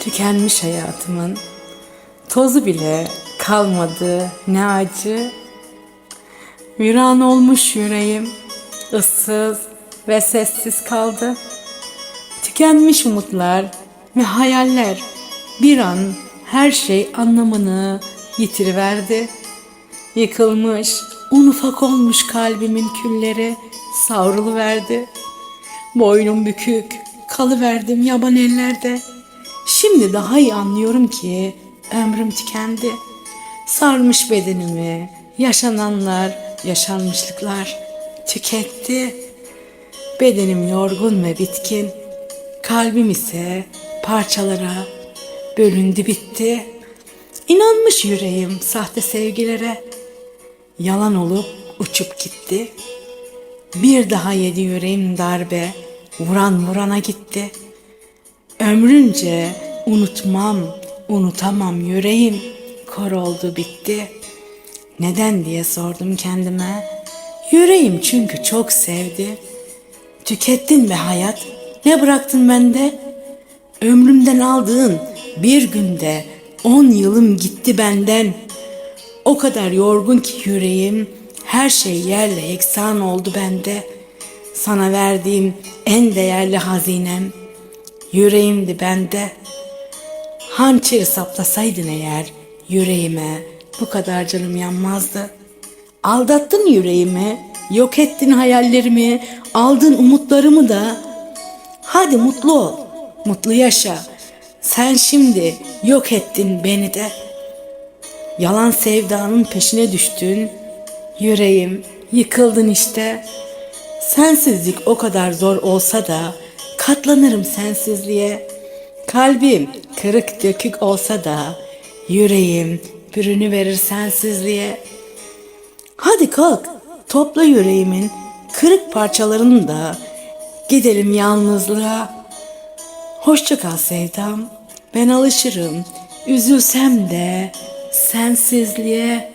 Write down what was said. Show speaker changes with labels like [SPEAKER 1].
[SPEAKER 1] Tükenmiş hayatımın tozu bile kalmadı ne acı. Viran olmuş yüreğim, ıssız ve sessiz kaldı. Tükenmiş umutlar ve hayaller bir an her şey anlamını yitiriverdi. Yıkılmış, un ufak olmuş kalbimin külleri savruluverdi. Boynum bükük, kalıverdim yaban ellerde. Şimdi daha iyi anlıyorum ki ömrüm tükendi. Sarmış bedenimi, yaşananlar, yaşanmışlıklar tüketti. Bedenim yorgun ve bitkin, kalbim ise parçalara bölündü bitti. İnanmış yüreğim sahte sevgilere, yalan olup uçup gitti. Bir daha yedi yüreğim darbe, vuran vurana gitti. Ömrünce unutmam, unutamam yüreğim, kor oldu bitti. Neden diye sordum kendime. Yüreğim çünkü çok sevdi. Tükettin be hayat, ne bıraktın bende? Ömrümden aldığın bir günde on yılım gitti benden. O kadar yorgun ki yüreğim, her şey yerle eksan oldu bende. Sana verdiğim en değerli hazinem, yüreğimdi bende. Hançeri saplasaydın eğer yüreğime bu kadar canım yanmazdı. Aldattın yüreğimi, yok ettin hayallerimi, aldın umutlarımı da. Hadi mutlu ol, mutlu yaşa. Sen şimdi yok ettin beni de. Yalan sevdanın peşine düştün. Yüreğim yıkıldın işte. Sensizlik o kadar zor olsa da katlanırım sensizliğe. Kalbim kırık dökük olsa da yüreğim bürünü verir sensizliğe. Hadi kalk topla yüreğimin kırık parçalarını da gidelim yalnızlığa. Hoşça kal sevdam. Ben alışırım. Üzülsem de sensizliğe.